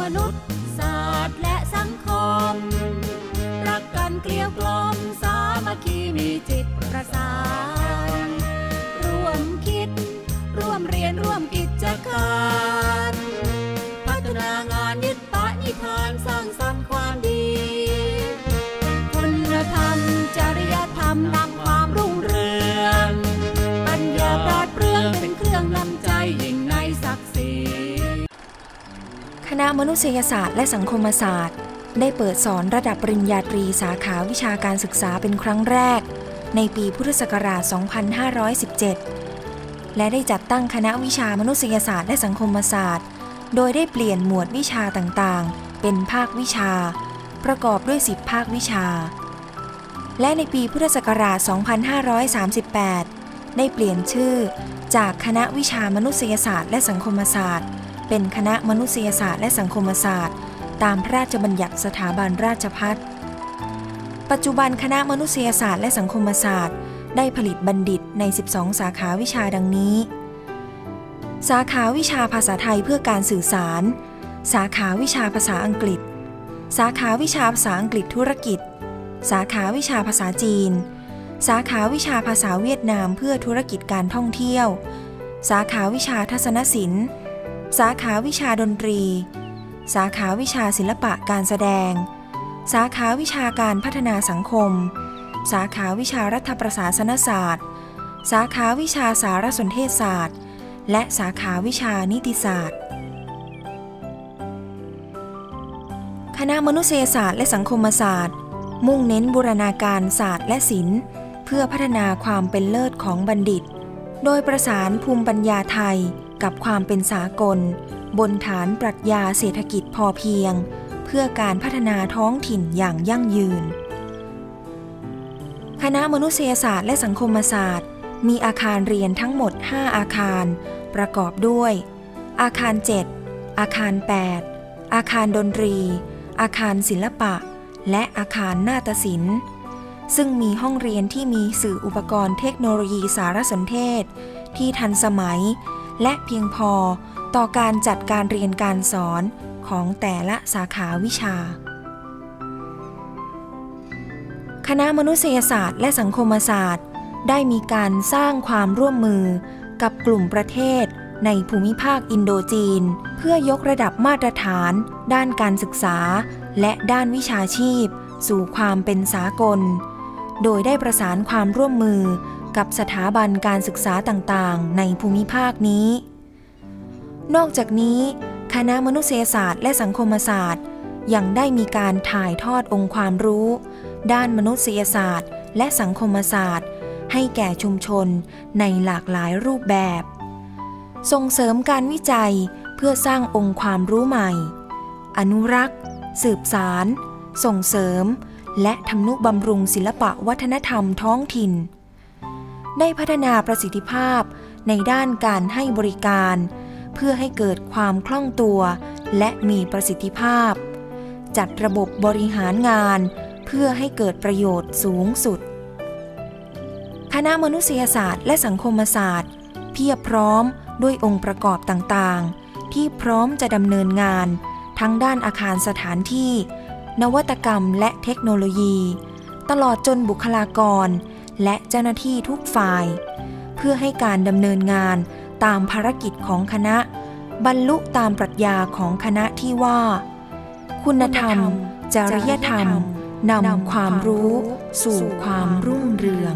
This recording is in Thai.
มนุษย์ศาสตร์และสังคม รักกันเกลียวกลมสามัคคีมีจิตประสาน ร่วมคิด ร่วมเรียนร่วมกิจการพัฒนางานยึดปะนิทานสร้างสรรค์ความดีคุณธรรมจริยธรรมนำความรุ่งเรืองปัญญาปราดเปรื่องเป็นเครื่องนำใจยิ่งในศักดิ์ศรี คณะมนุษยศาสตร์และสังคมศาสตร์ ได้เปิดสอนระดับปริญญาตรีสาขาวิชาการศึกษาเป็นครั้งแรก ในปีพุทธศักราช 2517 และได้จัดตั้งคณะวิชามนุษยศาสตร์และสังคมศาสตร์ โดยได้เปลี่ยนหมวดวิชาต่างๆ เป็นภาควิชา ประกอบด้วย 10 ภาควิชา และในปีพุทธศักราช 2538 ได้เปลี่ยนชื่อจากคณะวิชามนุษยศาสตร์และสังคมศาสตร์ เป็นคณะมนุษยศาสตร์และสังคมศาสตร์ ตามพระราชบัญญัติสถาบันราชพัฒปัจจุบันคณะมนุษยศาสตร์และสังคมศาสตร์ ได้ผลิตบัณฑิตใน 12 สาขาวิชาดังนี้ สาขาวิชาภาษาไทยเพื่อการสื่อสาร สาขาวิชาภาษาอังกฤษ สาขาวิชาภาษาอังกฤษธุรกิจ สาขาวิชาภาษาจีน สาขาวิชาภาษาเวียดนามเพื่อธุรกิจการท่องเที่ยว สาขาวิชาทัศนศิลป์ สาขาวิชาดนตรี สาขาวิชาศิลปะการแสดง สาขาวิชาการพัฒนาสังคม สาขาวิชารัฐประศาสนศาสตร์ สาขาวิชาสารสนเทศศาสตร์ และสาขาวิชานิติศาสตร์ คณะมนุษยศาสตร์และสังคมศาสตร์ มุ่งเน้นบูรณาการศาสตร์และศิลป์ เพื่อพัฒนาความเป็นเลิศของบัณฑิต โดยประสานภูมิปัญญาไทย กับความเป็นสากล บนฐานปรัชญาเศรษฐกิจพอเพียง เพื่อการพัฒนาท้องถิ่นอย่างยั่งยืน คณะมนุษยศาสตร์และสังคมศาสตร์ มีอาคารเรียนทั้งหมด 5 อาคาร ประกอบด้วย อาคาร 7 อาคาร 8 อาคารดนตรี อาคารศิลปะ และอาคารนาฏศิลป์ซึ่งมีห้องเรียนที่มีสื่ออุปกรณ์เทคโนโลยีสารสนเทศ ที่ทันสมัย และเพียงพอต่อการจัดการเรียนการสอนของแต่ละสาขาวิชา คณะมนุษยศาสตร์และสังคมศาสตร์ ได้มีการสร้างความร่วมมือกับกลุ่มประเทศในภูมิภาคอินโดจีน เพื่อยกระดับมาตรฐาน ด้านการศึกษา และด้านวิชาชีพ สู่ความเป็นสากล โดยได้ประสานความร่วมมือ กับสถาบันการศึกษาต่างๆ ในภูมิภาคนี้ นอกจากนี้คณะมนุษยศาสตร์และสังคมศาสตร์ ยังได้มีการถ่ายทอดองค์ความรู้ ด้านมนุษยศาสตร์ และสังคมศาสตร์ ให้แก่ชุมชนในหลากหลายรูปแบบ ส่งเสริมการวิจัยเพื่อสร้างองค์ความรู้ใหม่ อนุรักษ์ สืบสาร ส่งเสริม และทำนุบำรุงศิลปะวัฒนธรรมท้องถิ่น ได้พัฒนาประสิทธิภาพในด้านการให้บริการ เพื่อให้เกิดความคล่องตัว และมีประสิทธิภาพ จัดระบบบริหารงาน เพื่อให้เกิดประโยชน์สูงสุด คณะมนุษยศาสตร์และสังคมศาสตร์ เพียบพร้อมด้วยองค์ประกอบต่างๆ ที่พร้อมจะดำเนินงาน ทั้งด้านอาคารสถานที่ นวัตกรรมและเทคโนโลยี ตลอดจนบุคลากร และเจ้าหน้าที่ทุกฝ่าย เพื่อให้การดำเนินงานตามภารกิจของคณะ บรรลุตามปรัชญาของคณะที่ว่า คุณธรรม จริยธรรมนำความรู้ สู่ความรุ่งเรือง